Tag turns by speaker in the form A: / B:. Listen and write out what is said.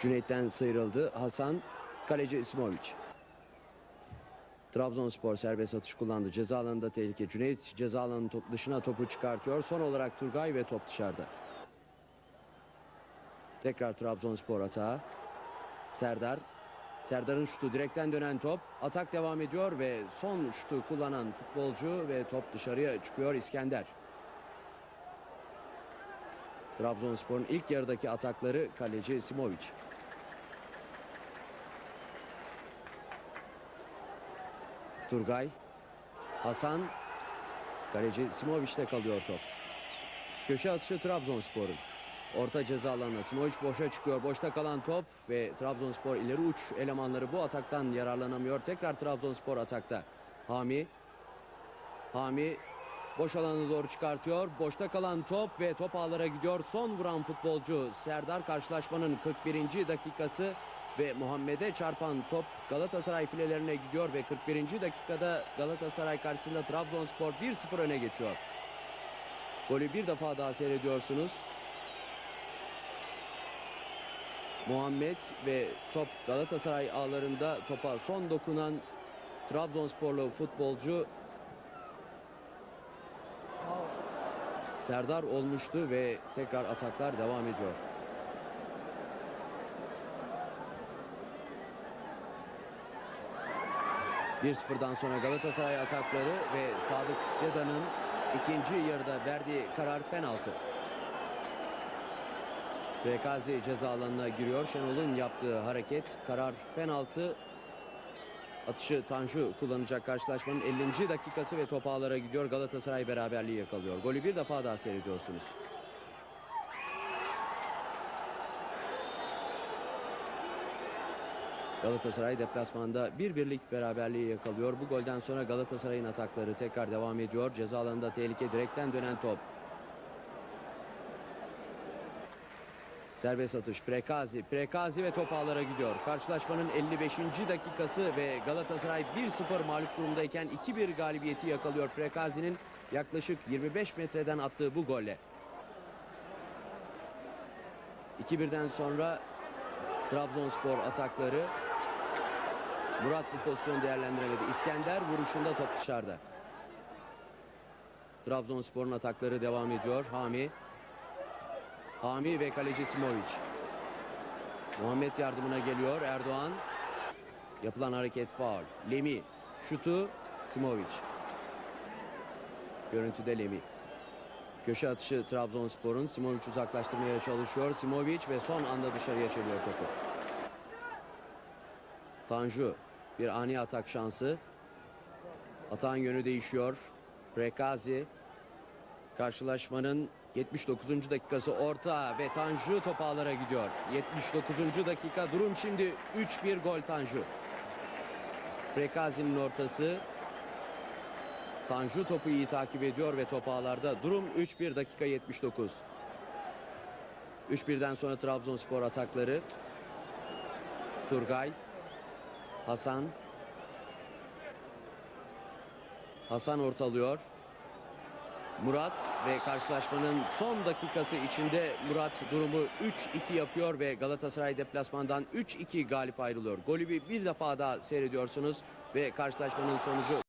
A: Cüneyt'ten sıyrıldı. Hasan kaleci İsmoviç. Trabzonspor serbest atış kullandı. Ceza alanında tehlike. Cüneyt ceza alanının top dışına topu çıkartıyor. Son olarak Turgay ve top dışarıda. Tekrar Trabzonspor atağı. Serdar. Serdar'ın şutu direkten dönen top. Atak devam ediyor ve son şutu kullanan futbolcu ve top dışarıya çıkıyor İskender. Trabzonspor'un ilk yarıdaki atakları kaleci Simovic. Turgay. Hasan. Kaleci Simovic'te kalıyor top. Köşe atışı Trabzonspor'un. Orta ceza alanına Simovic boşa çıkıyor. Boşta kalan top ve Trabzonspor ileri uç elemanları bu ataktan yararlanamıyor. Tekrar Trabzonspor atakta. Hami. Hami boş alanı doğru çıkartıyor. Boşta kalan top ve top ağlara gidiyor. Son vuran futbolcu Serdar karşılaşmanın 41. dakikası ve Muhammed'e çarpan top Galatasaray filelerine gidiyor ve 41. dakikada Galatasaray karşısında Trabzonspor 1-0 öne geçiyor. Golü bir defa daha seyrediyorsunuz. Muhammed ve top Galatasaray ağlarında topa son dokunan Trabzonsporlu futbolcu Serdar olmuştu ve tekrar ataklar devam ediyor. Bir sıfırdan sonra Galatasaray atakları ve Sadık Deda'nın ikinci yarıda verdiği karar penaltı. Prekazi ceza alanına giriyor. Şenol'un yaptığı hareket karar penaltı. Atışı Tanju kullanacak karşılaşmanın 50. dakikası ve top ağlara gidiyor. Galatasaray beraberliği yakalıyor. Golü bir defa daha seyrediyorsunuz. Galatasaray deplasmanda bir birlik beraberliği yakalıyor. Bu golden sonra Galatasaray'ın atakları tekrar devam ediyor. Ceza alanında tehlike direkten dönen top. Serbest atış Prekazi. Prekazi ve top ağlara gidiyor. Karşılaşmanın 55. dakikası ve Galatasaray 1-0 mağlup durumdayken 2-1 galibiyeti yakalıyor. Prekazi'nin yaklaşık 25 metreden attığı bu golle. 2-1'den sonra Trabzonspor atakları. Murat bu pozisyonu değerlendiremedi. İskender vuruşunda top dışarıda. Trabzonspor'un atakları devam ediyor. Hami. Hami ve kaleci Simovic. Muhammed yardımına geliyor. Erdoğan. Yapılan hareket faul. Lemi. Şutu Simovic. Görüntüde Lemi. Köşe atışı Trabzonspor'un Simovic uzaklaştırmaya çalışıyor. Simovic ve son anda dışarıya çeviriyor topu. Tanju bir ani atak şansı. Atağın yönü değişiyor. Prekazi karşılaşmanın 79. dakikası orta ve Tanju top ağlara gidiyor. 79. dakika durum şimdi 3-1 gol Tanju. Prekazi'nin ortası. Tanju topu iyi takip ediyor ve top ağlarda. Durum 3-1 dakika 79. 3-1'den sonra Trabzonspor atakları. Turgay. Hasan. Hasan ortalıyor. Murat ve karşılaşmanın son dakikası içinde Murat durumu 3-2 yapıyor ve Galatasaray deplasmandan 3-2 galip ayrılıyor. Golü bir, defa daha seyrediyorsunuz ve karşılaşmanın sonucu